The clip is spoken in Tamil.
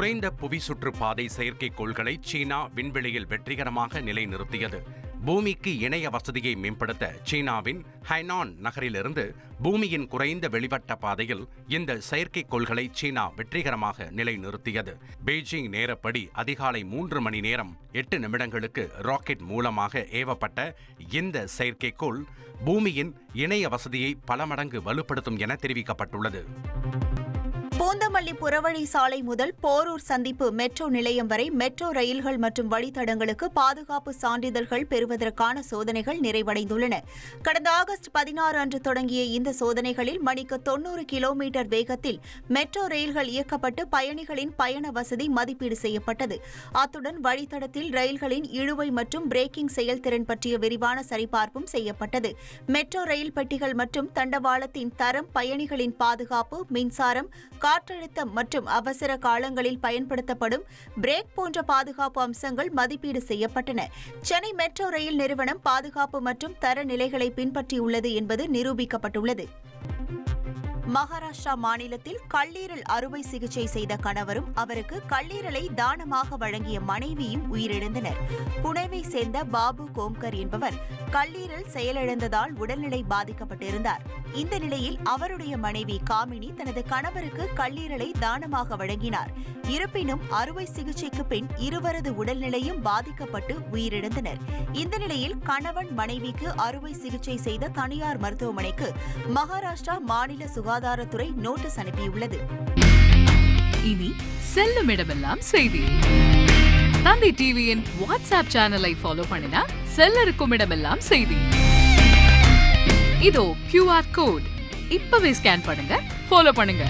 குறைந்த புவி சுற்றுப்பாதை செயற்கைக்கோள்களை சீனா விண்வெளியில் வெற்றிகரமாக நிலைநிறுத்தியது. பூமிக்கு இணைய வசதியை மேம்படுத்த சீனாவின் ஹைனான் நகரிலிருந்து பூமியின் குறைந்த வெளிவட்ட பாதையில் இந்த செயற்கைக்கோள்களை சீனா வெற்றிகரமாக நிலைநிறுத்தியது. பெய்ஜிங் நேரப்படி அதிகாலை மூன்று மணி நேரம் எட்டு நிமிடங்களுக்கு ராக்கெட் மூலமாக ஏவப்பட்ட இந்த செயற்கைக்கோள் பூமியின் இணைய வசதியை பல மடங்கு வலுப்படுத்தும் என தெரிவிக்கப்பட்டுள்ளது. பூந்தமல்லி புறவழி சாலை முதல் போரூர் சந்திப்பு மெட்ரோ நிலையம் வரை மெட்ரோ ரயில்கள் மற்றும் வழித்தடங்களுக்கு பாதுகாப்பு சான்றிதழ்கள் பெறுவதற்கான சோதனைகள் நிறைவடைந்துள்ளன. கடந்த ஆகஸ்ட் பதினாறு அன்று தொடங்கிய இந்த சோதனைகளில் மணிக்கு தொன்னூறு கிலோமீட்டர் வேகத்தில் மெட்ரோ ரயில்கள் இயக்கப்பட்டு பயணிகளின் பயண வசதி மதிப்பீடு செய்யப்பட்டது. அத்துடன் வழித்தடத்தில் ரயில்களின் இழுவை மற்றும் பிரேக்கிங் செயல்திறன் பற்றிய விரிவான சரிபார்ப்பும் செய்யப்பட்டது. மெட்ரோ ரயில் பெட்டிகள் மற்றும் தண்டவாளத்தின் தரம் பயணிகளின் பாதுகாப்பு மின்சாரம் காற்றழுத்தம் மற்றும் அவசர காலங்களில் பயன்படுத்தப்படும் பிரேக் போன்ற பாதுகாப்பு அம்சங்கள் மதிப்பீடு செய்யப்பட்டன. சென்னை மெட்ரோ ரயில் நிறுவனம் பாதுகாப்பு மற்றும் தர நிலைகளை பின்பற்றியுள்ளது என்பது நிரூபிக்கப்பட்டுள்ளது. மகாராஷ்டிரா மாநிலத்தில் கல்லீரல் அறுவை சிகிச்சை செய்த கணவரும் அவருக்கு கல்லீரலை தானமாக வழங்கிய மனைவியும் உயிரிழந்தனர். புனேவை சேர்ந்த பாபு கோம்கர் என்பவர் கல்லீரல் செயலிழந்ததால் உடல்நிலை பாதிக்கப்பட்டிருந்தார். இந்த நிலையில் அவருடைய மனைவி காமினி தனது கணவருக்கு கல்லீரலை தானமாக வழங்கினார். இருப்பினும் அறுவை சிகிச்சைக்கு பின் இருவரது உடல்நிலையும் பாதிக்கப்பட்டு உயிரிழந்தனர். இந்த நிலையில் கணவன் மனைவிக்கு அறுவை சிகிச்சை செய்த தனியார் மருத்துவமனைக்கு மகாராஷ்டிரா மாநில சுகாதாரத்துறை நோட்டீஸ் அனுப்பியுள்ளது. இனி செல்லும் இடமெல்லாம் செய்தி. தந்தி டிவியின் வாட்ஸ்அப் சேனலை ஃபாலோ பண்ணினா செல்ல இருக்கும் இடமெல்லாம் செய்தி. இதோ கியூஆர் கோட் இப்பவே ஸ்கேன் பண்ணுங்க ஃபாலோ பண்ணுங்க.